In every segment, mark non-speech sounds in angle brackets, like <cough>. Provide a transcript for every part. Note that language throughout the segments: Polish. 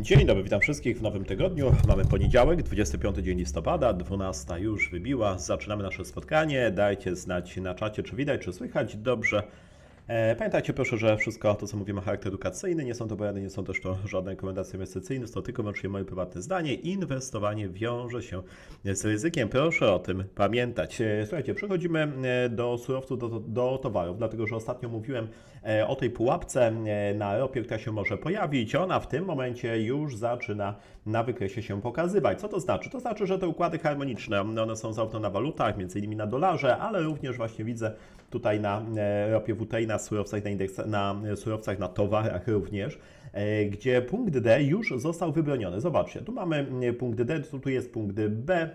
Dzień dobry, witam wszystkich w nowym tygodniu. Mamy poniedziałek, 25 dzień listopada, 12 już wybiła. Zaczynamy nasze spotkanie. Dajcie znać na czacie, czy widać, czy słychać dobrze. E, Pamiętajcie proszę, że wszystko to, co mówimy, ma charakter edukacyjny, nie są to bojany, nie są też to żadne rekomendacje inwestycyjne, to tylko wyłącznie moje prywatne zdanie. Inwestowanie wiąże się z ryzykiem, proszę o tym pamiętać. E, Słuchajcie, przechodzimy e, do surowców, do, do towarów, dlatego że ostatnio mówiłem o tej pułapce na ropie, która się może pojawić. Ona w tym momencie już zaczyna na wykresie się pokazywać. Co to znaczy? To znaczy, że te układy harmoniczne, one są zarówno na walutach, między innymi na dolarze, ale również właśnie widzę tutaj na ropie WTI, na surowcach, na, indeks, na surowcach, na towarach również, e, gdzie punkt D już został wybroniony. Zobaczcie, tu mamy e, punkt D, tu jest punkt B,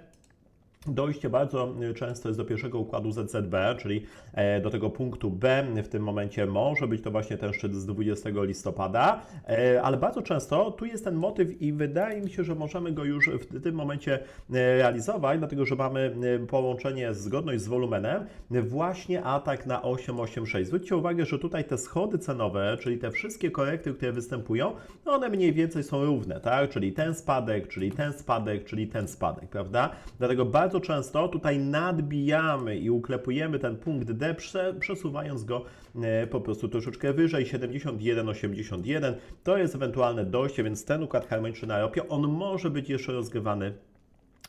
Dojście bardzo często jest do pierwszego układu ZZB, czyli e, do tego punktu B. W tym momencie może być to właśnie ten szczyt z 20 listopada, e, ale bardzo często tu jest ten motyw i wydaje mi się, że możemy go już w tym momencie e, realizować, dlatego że mamy e, połączenie, zgodność z wolumenem, właśnie atak na 886. Zwróćcie uwagę, że tutaj te schody cenowe, czyli te wszystkie korekty, które występują, no one mniej więcej są równe, tak? Czyli ten spadek, czyli ten spadek, czyli ten spadek, prawda? Dlatego bardzo często tutaj nadbijamy i uklepujemy ten punkt D, prze, przesuwając go e, po prostu troszeczkę wyżej, 71,81. To jest ewentualne dojście, więc ten układ harmoniczny na ropie, on może być jeszcze rozgrywany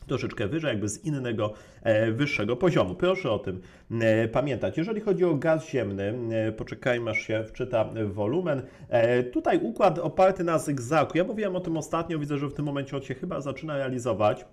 troszeczkę wyżej, jakby z innego, e, wyższego poziomu. Proszę o tym e, pamiętać. Jeżeli chodzi o gaz ziemny, poczekajmy aż się wczyta wolumen. Tutaj układ oparty na zygzaku. Ja mówiłem o tym ostatnio, widzę, że w tym momencie on się chyba zaczyna realizować.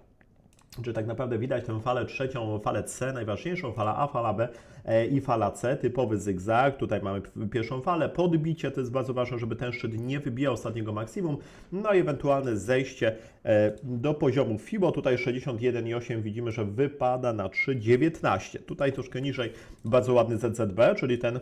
Czy tak naprawdę widać tę falę trzecią, falę C, najważniejszą, fala A, fala B e, i fala C, typowy zygzak. Tutaj mamy pierwszą falę, podbicie, to jest bardzo ważne, żeby ten szczyt nie wybijał ostatniego maksimum, no i ewentualne zejście e, do poziomu FIBO, tutaj 61,8 widzimy, że wypada na 3,19. Tutaj troszkę niżej, bardzo ładny ZZB, czyli ten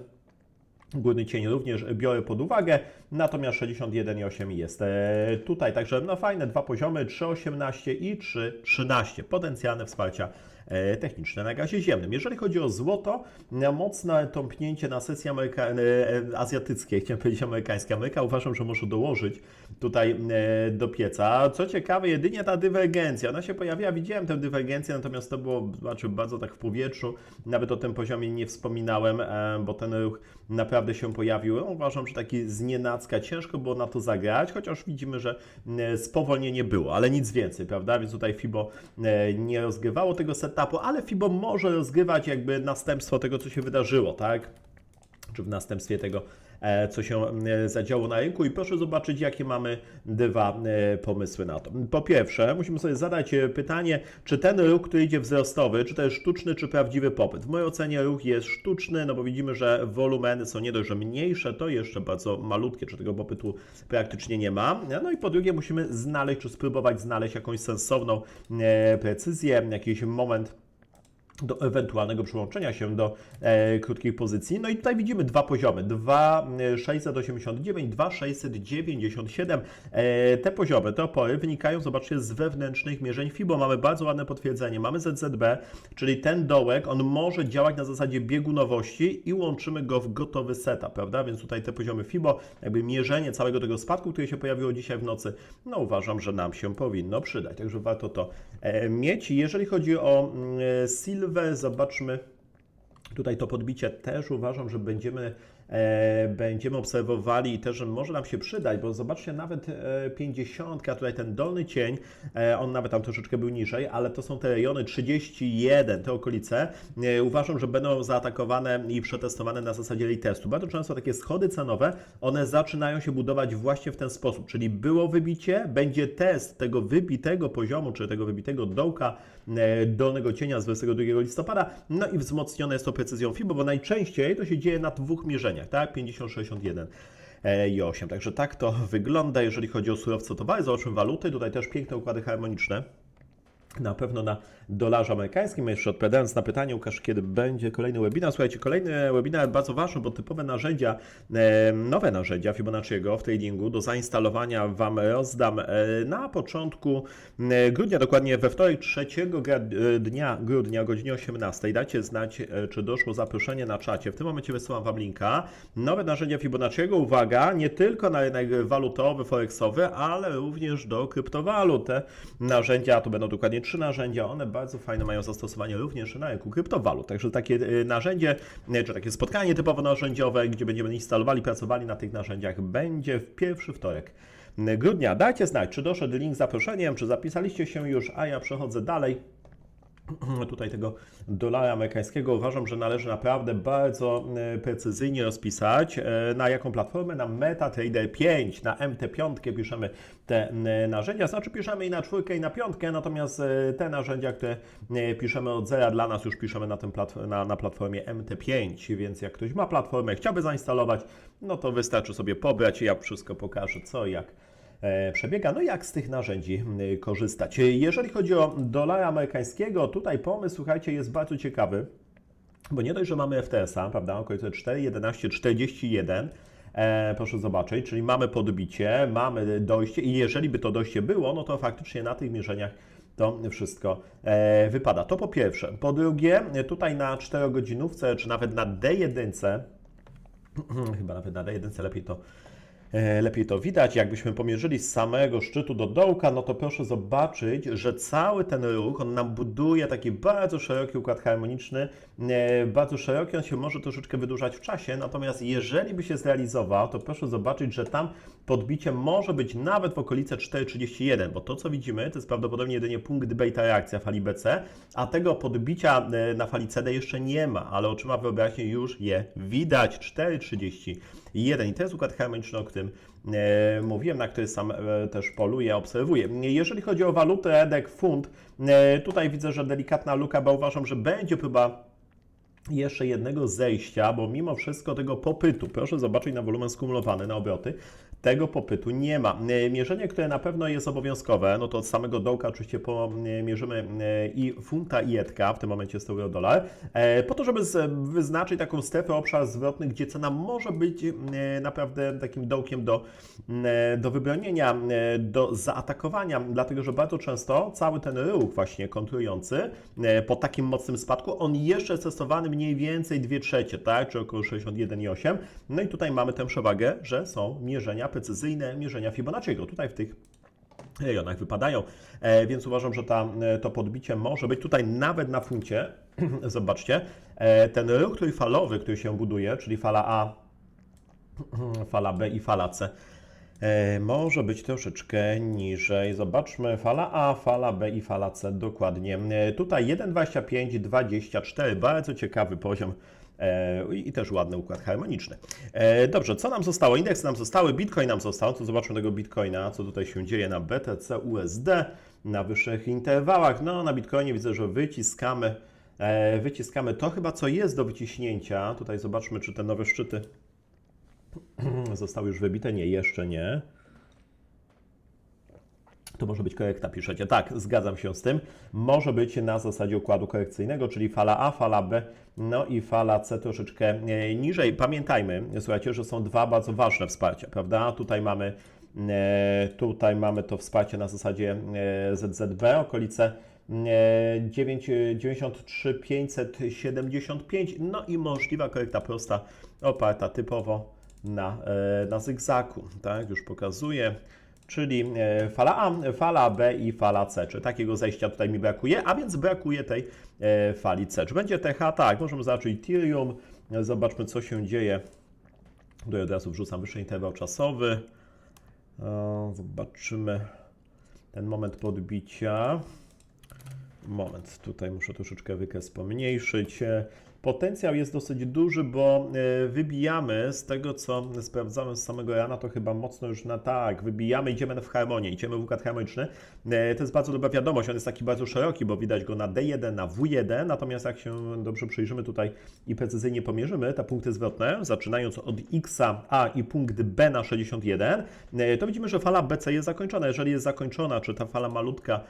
Górny cień również biorę pod uwagę, natomiast 61,8 jest e, tutaj, także no fajne dwa poziomy, 3,18 i 3,13, potencjalne wsparcia e, techniczne na gazie ziemnym. Jeżeli chodzi o złoto, mocne tąpnięcie na sesji Ameryka, e, azjatyckiej, chciałem powiedzieć amerykańskiej. Ameryka uważam, że może dołożyć tutaj e, do pieca. Co ciekawe, jedynie ta dywergencja, ona się pojawiła, widziałem tę dywergencję, natomiast to było znaczy, bardzo tak w powietrzu, nawet o tym poziomie nie wspominałem, e, bo ten ruch naprawdę się pojawił. Uważam, że taki znienacka, ciężko było na to zagrać, chociaż widzimy, że e, spowolnienie było, ale nic więcej, prawda? Więc tutaj FIBO nie rozgrywało tego setupu, ale FIBO może rozgrywać jakby następstwo tego, co się wydarzyło, tak? czy w następstwie tego, co się e, zadziało na rynku. I proszę zobaczyć, jakie mamy dwa e, pomysły na to. Po pierwsze, musimy sobie zadać e, pytanie, czy ten ruch, który idzie wzrostowy, czy to jest sztuczny, czy prawdziwy popyt. W mojej ocenie ruch jest sztuczny, no bo widzimy, że wolumeny są nie dość, że mniejsze, to jeszcze bardzo malutkie, czy tego popytu praktycznie nie ma. No i po drugie, musimy znaleźć, czy spróbować znaleźć jakąś sensowną e, precyzję, jakiś moment do ewentualnego przyłączenia się do e, krótkich pozycji. No i tutaj widzimy dwa poziomy, 2,689, 2,697. E, te poziomy, te opory wynikają, zobaczcie, z wewnętrznych mierzeń FIBO. Mamy bardzo ładne potwierdzenie, mamy ZZB, czyli ten dołek, on może działać na zasadzie biegunowości i łączymy go w gotowy setup, prawda? Więc tutaj te poziomy FIBO, jakby mierzenie całego tego spadku, który się pojawiło dzisiaj w nocy, no uważam, że nam się powinno przydać, także warto to e, mieć. Jeżeli chodzi o mm, Silver, zobaczmy. Tutaj to podbicie też uważam, że będziemy, będziemy obserwowali i też, że może nam się przydać, bo zobaczcie, nawet e, 50, tutaj ten dolny cień, e, on nawet tam troszeczkę był niżej, ale to są te rejony 31, te okolice, e, uważam, że będą zaatakowane i przetestowane na zasadzie retestu. Bardzo często takie schody cenowe, one zaczynają się budować właśnie w ten sposób, czyli było wybicie, będzie test tego wybitego poziomu, czy tego wybitego dołka e, dolnego cienia z 22 listopada, no i wzmocnione jest to precyzją FIBO, bo najczęściej to się dzieje na dwóch mierzeniach, tak? 50, 61 e, i 8. Także tak to wygląda, jeżeli chodzi o surowce towary. Zobaczmy waluty. Tutaj też piękne układy harmoniczne. Na pewno na dolarze amerykańskim. Jeszcze odpowiadając na pytanie, Łukasz, kiedy będzie kolejny webinar? Słuchajcie, kolejny webinar bardzo ważny, bo typowe narzędzia, e, nowe narzędzia Fibonacciego w tradingu do zainstalowania Wam rozdam e, na początku e, grudnia, dokładnie we wtorek 3 gra- e, dnia grudnia o godzinie 18. Dajcie znać, czy doszło zaproszenie na czacie. W tym momencie wysyłam Wam linka. Nowe narzędzia Fibonacciego, uwaga, nie tylko na rynek walutowy, forexowy, ale również do kryptowalut. Te narzędzia, to będą dokładnie trzy narzędzia, one bardzo fajne mają zastosowanie również na rynku kryptowalut. Także takie e, narzędzie, e, czy takie spotkanie typowo narzędziowe, gdzie będziemy instalowali, pracowali na tych narzędziach, będzie w pierwszy wtorek grudnia. Dajcie znać, czy doszedł link z zaproszeniem, czy zapisaliście się już, a ja przechodzę dalej <clears throat> tutaj tego dolara amerykańskiego uważam, że należy naprawdę bardzo e, precyzyjnie rozpisać, e, na jaką platformę, na MetaTrader 5, na MT5 piszemy te e, narzędzia, znaczy piszemy i na czwórkę i na piątkę, natomiast te narzędzia, które piszemy od zera dla nas już piszemy na, tym na, na platformie MT5, więc jak ktoś ma platformę, chciałby zainstalować, no to wystarczy sobie pobrać i ja wszystko pokażę co jak przebiega. No jak z tych narzędzi korzystać? Jeżeli chodzi o dolara amerykańskiego, tutaj pomysł, słuchajcie, jest bardzo ciekawy, bo nie dość, że mamy FTS-a, prawda, okolice 4,11,41, e, proszę zobaczyć, czyli mamy podbicie, mamy dojście i jeżeli by to dojście było, no to faktycznie na tych mierzeniach to wszystko e, wypada. To po pierwsze. Po drugie, tutaj na 4-godzinówce, czy nawet na D1, <clears throat> chyba nawet na D1 lepiej to E, lepiej to widać. Jakbyśmy pomierzyli z samego szczytu do dołka, no to proszę zobaczyć, że cały ten ruch, on nam buduje taki bardzo szeroki układ harmoniczny, e, bardzo szeroki, on się może troszeczkę wydłużać w czasie, natomiast jeżeli by się zrealizował, to proszę zobaczyć, że tam podbicie może być nawet w okolice 4,31, bo to co widzimy, to jest prawdopodobnie jedynie punkt beta reakcja fali BC, a tego podbicia e, na fali CD jeszcze nie ma, ale oczyma wyobraźni już je widać, 4,31 i to jest układ harmoniczny, o którym e, mówiłem, na który sam e, też poluję, obserwuję. Jeżeli chodzi o walutę EDEK, funt, e, tutaj widzę, że delikatna luka, bo uważam, że będzie próba jeszcze jednego zejścia, bo mimo wszystko tego popytu, proszę zobaczyć na wolumen skumulowany, na obroty, tego popytu nie ma. E, Mierzenie, które na pewno jest obowiązkowe, no to od samego dołka oczywiście pomierzymy e, i funta i etka, w tym momencie jest euro dolar, e, po to, żeby wyznaczyć taką strefę, obszar zwrotny, gdzie cena może być e, naprawdę takim dołkiem do, e, do wybronienia, e, do zaatakowania, dlatego że bardzo często cały ten ruch właśnie kontrujący e, po takim mocnym spadku, on jeszcze jest testowany mniej więcej 2 trzecie, tak, czy około 61,8. No i tutaj mamy tę przewagę, że są mierzenia precyzyjne, mierzenia Fibonacciego. Tutaj w tych rejonach wypadają, e, więc uważam, że ta, e, to podbicie może być tutaj nawet na funcie. <clears throat> Zobaczcie, e, ten ruch trójfalowy, który się buduje, czyli fala A, <clears throat> fala B i fala C, może być troszeczkę niżej. Zobaczmy, fala A, fala B i fala C dokładnie. Tutaj 1,25, 24, bardzo ciekawy poziom. E, I też ładny układ harmoniczny. E, Dobrze, co nam zostało? Indeksy nam zostały, Bitcoin nam został. To zobaczmy tego Bitcoina, co tutaj się dzieje na BTC, USD, na wyższych interwałach. No, na Bitcoinie widzę, że wyciskamy, e, wyciskamy to chyba, co jest do wyciśnięcia. Tutaj zobaczmy, czy te nowe szczyty <clears throat> zostały już wybite. Nie, jeszcze nie. To może być korekta, piszecie. Tak, zgadzam się z tym. Może być na zasadzie układu korekcyjnego, czyli fala A, fala B, no i fala C troszeczkę e, niżej. Pamiętajmy, słuchajcie, że są dwa bardzo ważne wsparcia, prawda? Tutaj mamy, e, tutaj mamy to wsparcie na zasadzie e, ZZB, okolice e, 9, 93 575, no i możliwa korekta prosta, oparta typowo na, na zygzaku, tak? Już pokazuję czyli e, fala A, fala B i fala C. Czy takiego zejścia tutaj mi brakuje, a więc brakuje tej e, fali C. Czy będzie TH? Tak, możemy zacząć Ethereum. Zobaczmy, co się dzieje. Tutaj od razu wrzucam wyższy interwał czasowy. Zobaczymy ten moment podbicia. Moment, tutaj muszę troszeczkę wykres pomniejszyć. Potencjał jest dosyć duży, bo e, wybijamy z tego, co sprawdzałem z samego rana, to chyba mocno już na tak, wybijamy, idziemy w harmonię, idziemy w układ harmoniczny. E, To jest bardzo dobra wiadomość, on jest taki bardzo szeroki, bo widać go na D1, na W1, natomiast jak się dobrze przyjrzymy tutaj i precyzyjnie pomierzymy te punkty zwrotne, zaczynając od X A i punkt B na 61, e, to widzimy, że fala BC jest zakończona. Jeżeli jest zakończona, czy ta fala malutka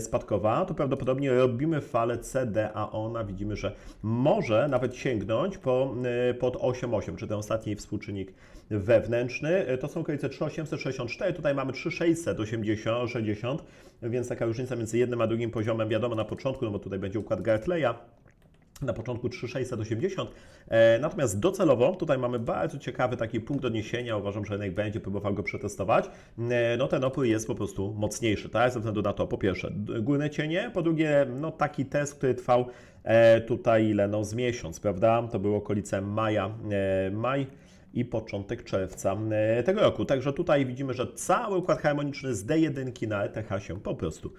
spadkowa, to prawdopodobnie robimy falę CD, a ona widzimy, że może nawet sięgnąć po, e, pod 8,8, czy ten ostatni współczynnik wewnętrzny. E, To są okolice 3864, tutaj mamy 3680, 60, więc taka różnica między jednym a drugim poziomem, wiadomo na początku, no bo tutaj będzie układ Gartleya, na początku 3680. E, natomiast docelowo tutaj mamy bardzo ciekawy taki punkt odniesienia. Uważam, że rynek będzie próbował go przetestować. E, no ten opór jest po prostu mocniejszy, tak? Ze względu na to, po pierwsze, górne cienie, po drugie, no taki test, który trwał e, tutaj ile? No z miesiąc, prawda? To było okolice maja, maj i początek czerwca tego roku. Także tutaj widzimy, że cały układ harmoniczny z D1 na ETH się po prostu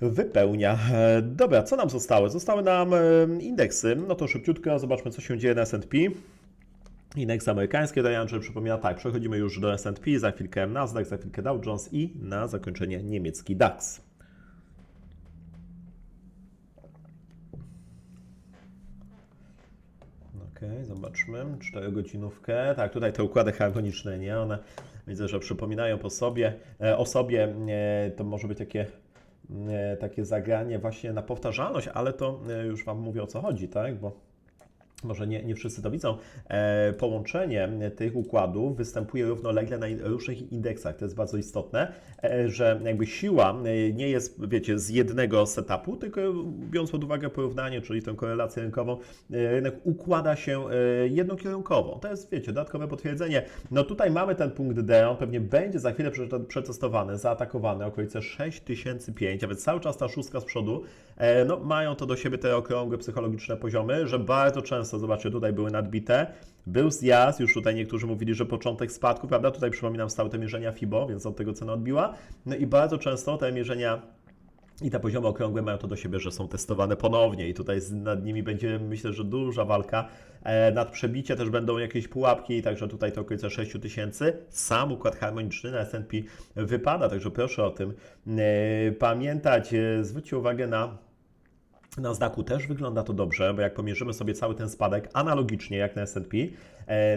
wypełnia. E, Dobra, co nam zostało? Zostały nam e, indeksy. No to szybciutko zobaczmy, co się dzieje na S&P. Indeks amerykański, Andrzej przypomina, tak, przechodzimy już do S&P, za chwilkę Nasdaq, za chwilkę Dow Jones i na zakończenie niemiecki DAX. Okej, zobaczmy. 4 godzinówkę. Tak, tutaj te układy harmoniczne, nie? One widzę, że przypominają po sobie, e, o sobie. To może być takie, takie zagranie właśnie na powtarzalność, ale to e, już Wam mówię o co chodzi, tak? Bo może nie, nie wszyscy to widzą, e, połączenie tych układów występuje równolegle na różnych indeksach. To jest bardzo istotne, e, że jakby siła e, nie jest, wiecie, z jednego setupu, tylko biorąc pod uwagę porównanie, czyli tę korelację rynkową, rynek układa się jednokierunkowo. To jest, wiecie, dodatkowe potwierdzenie. No tutaj mamy ten punkt D, on pewnie będzie za chwilę prze- przetestowany, zaatakowany, okolice 6005, a więc cały czas ta szóstka z przodu, no mają to do siebie te okrągłe psychologiczne poziomy, że bardzo często, zobaczcie, tutaj były nadbite, był zjazd, już tutaj niektórzy mówili, że początek spadku, prawda, tutaj przypominam stały te mierzenia FIBO, więc od tego cena odbiła, no i bardzo często te mierzenia i te poziomy okrągłe mają to do siebie, że są testowane ponownie i tutaj nad nimi będzie myślę, że duża walka. E, nad przebicie też będą jakieś pułapki, także tutaj to okolice 6000. Sam układ harmoniczny na S&P wypada, także proszę o tym e, pamiętać. E, zwróćcie uwagę na na znaku też wygląda to dobrze, bo jak pomierzymy sobie cały ten spadek analogicznie jak na S&P,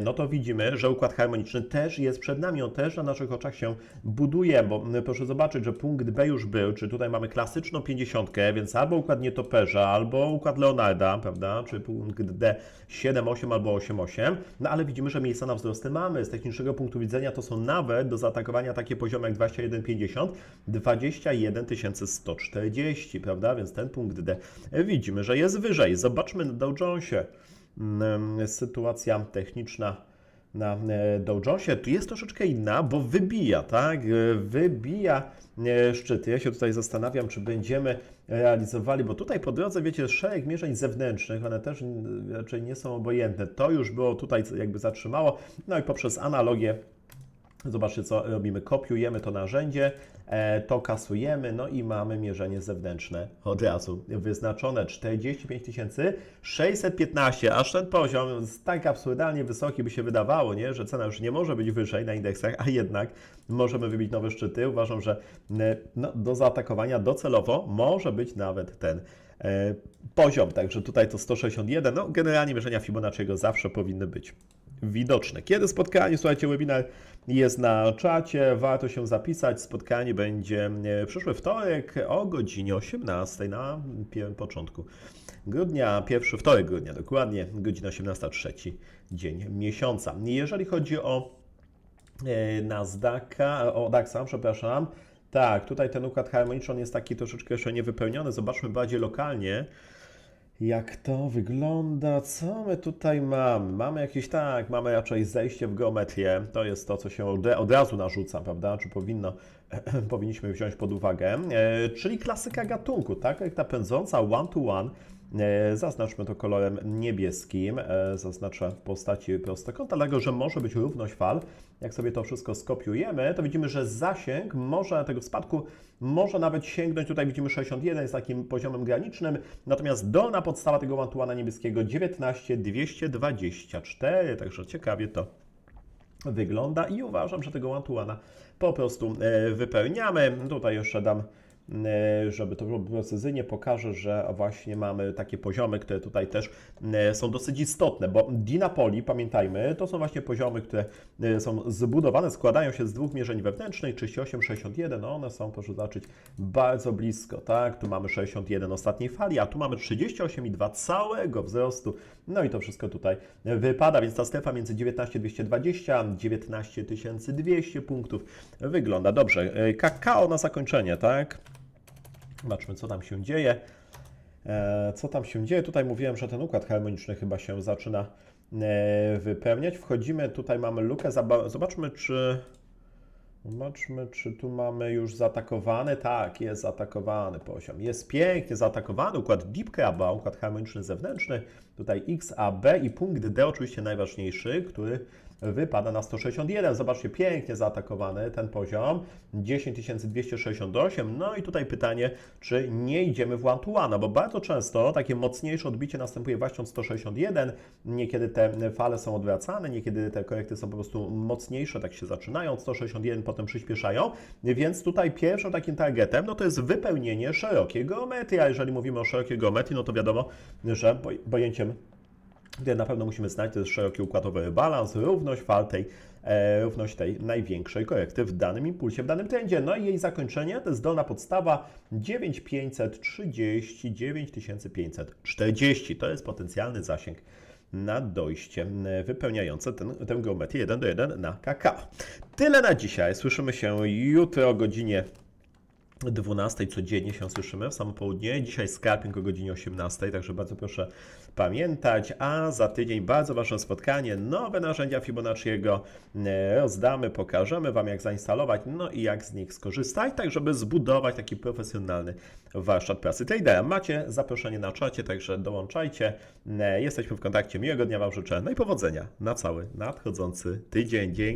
no to widzimy, że układ harmoniczny też jest przed nami, on też na naszych oczach się buduje, bo proszę zobaczyć, że punkt B już był, czy tutaj mamy klasyczną 50, więc albo układ nietoperza, albo układ Leonarda, prawda, czy punkt D 7,8 albo 8,8, no ale widzimy, że miejsca na wzrosty mamy. Z technicznego punktu widzenia to są nawet do zaatakowania takie poziomy jak 21,50, 21 140, prawda, więc ten punkt D widzimy, że jest wyżej. Zobaczmy na Dow Jonesie. Sytuacja techniczna na e, Dow Jonesie tu jest troszeczkę inna, bo wybija, tak? E, Wybija e, szczyty. Ja się tutaj zastanawiam, czy będziemy realizowali, bo tutaj po drodze, wiecie, szereg mierzeń zewnętrznych, one też mm, raczej nie są obojętne. To już było tutaj jakby zatrzymało, no i poprzez analogię Zobaczcie, co robimy. Kopiujemy to narzędzie, e, to kasujemy, no i mamy mierzenie zewnętrzne od razu wyznaczone 45 615. Aż ten poziom jest tak absurdalnie wysoki, by się wydawało, nie? że cena już nie może być wyżej na indeksach, a jednak możemy wybić nowe szczyty. Uważam, że e, no, do zaatakowania docelowo może być nawet ten e, poziom. Także tutaj to 161. No, generalnie mierzenia Fibonacciego zawsze powinny być widoczne. Kiedy spotkanie? Słuchajcie, webinar jest na czacie, warto się zapisać. Spotkanie będzie e, przyszły wtorek o godzinie 18 na początku grudnia, pierwszy wtorek grudnia, dokładnie, godzina 18, trzeci dzień miesiąca. Jeżeli chodzi o e, Nasdaqa, o DAXa, przepraszam, tak, tutaj ten układ harmoniczny on jest taki troszeczkę jeszcze niewypełniony. Zobaczmy bardziej lokalnie. Jak to wygląda? Co my tutaj mamy? Mamy jakieś, tak, mamy raczej zejście w geometrię. To jest to, co się od, razu narzuca, prawda? Czy powinno <clears throat> powinniśmy wziąć pod uwagę, e, czyli klasyka gatunku, tak jak ta pędząca one-to-one. E, Zaznaczmy to kolorem niebieskim, e, zaznaczę w postaci prostokąta, dlatego że może być równość fal. Jak sobie to wszystko skopiujemy, to widzimy, że zasięg może tego spadku może nawet sięgnąć, tutaj widzimy 61 jest takim poziomem granicznym, natomiast dolna podstawa tego one niebieskiego 19 224, także ciekawie to wygląda i uważam, że tego one po prostu e, wypełniamy. Tutaj jeszcze dam, żeby to było precyzyjnie, pokażę, że właśnie mamy takie poziomy, które tutaj też e, są dosyć istotne, bo Dinapoli, pamiętajmy, to są właśnie poziomy, które e, są zbudowane, składają się z dwóch mierzeń wewnętrznych, 38, 61, no one są, proszę zobaczyć, bardzo blisko, tak? Tu mamy 61 ostatniej fali, a tu mamy 38,2 całego wzrostu, no i to wszystko tutaj wypada, więc ta strefa między 19,220 a 19,200 punktów wygląda dobrze. Kakao na zakończenie, tak? Zobaczmy, co tam się dzieje. E, Co tam się dzieje? Tutaj mówiłem, że ten układ harmoniczny chyba się zaczyna e, wypełniać. Wchodzimy, tutaj mamy lukę. Zobaczmy, czy. Zobaczmy, czy tu mamy już zaatakowany. Tak, jest zaatakowany poziom. Jest pięknie zaatakowany układ Deep Craba, układ harmoniczny zewnętrzny. Tutaj X, A, B i punkt D, oczywiście najważniejszy, który wypada na 161. Zobaczcie, pięknie zaatakowany ten poziom. 10268. No i tutaj pytanie, czy nie idziemy w one to one, bo bardzo często takie mocniejsze odbicie następuje właśnie od 161. Niekiedy te fale są odwracane, niekiedy te korekty są po prostu mocniejsze, tak się zaczynają od 161, potem przyspieszają. Więc tutaj pierwszym takim targetem no to jest wypełnienie szerokiej geometrii, a jeżeli mówimy o szerokiej geometrii, no to wiadomo, że poj- pojęciem gdzie na pewno musimy znać, to jest szeroki układowy balans, równość fal tej, e, równość tej największej korekty w danym impulsie, w danym trendzie. No i jej zakończenie to jest dolna podstawa 9530, 9540. To jest potencjalny zasięg na dojście e, wypełniające ten, tę geometrię 1 do 1 na KK. Tyle na dzisiaj. Słyszymy się jutro o godzinie 12 codziennie się słyszymy w samo południe. Dzisiaj scalping o godzinie 18, także bardzo proszę pamiętać. A za tydzień bardzo ważne spotkanie, nowe narzędzia Fibonacciego e, rozdamy, pokażemy Wam jak zainstalować, no i jak z nich skorzystać, tak żeby zbudować taki profesjonalny warsztat pracy tradera. Macie zaproszenie na czacie, także dołączajcie. E, Jesteśmy w kontakcie. Miłego dnia Wam życzę, no i powodzenia na cały nadchodzący tydzień. Dzięki.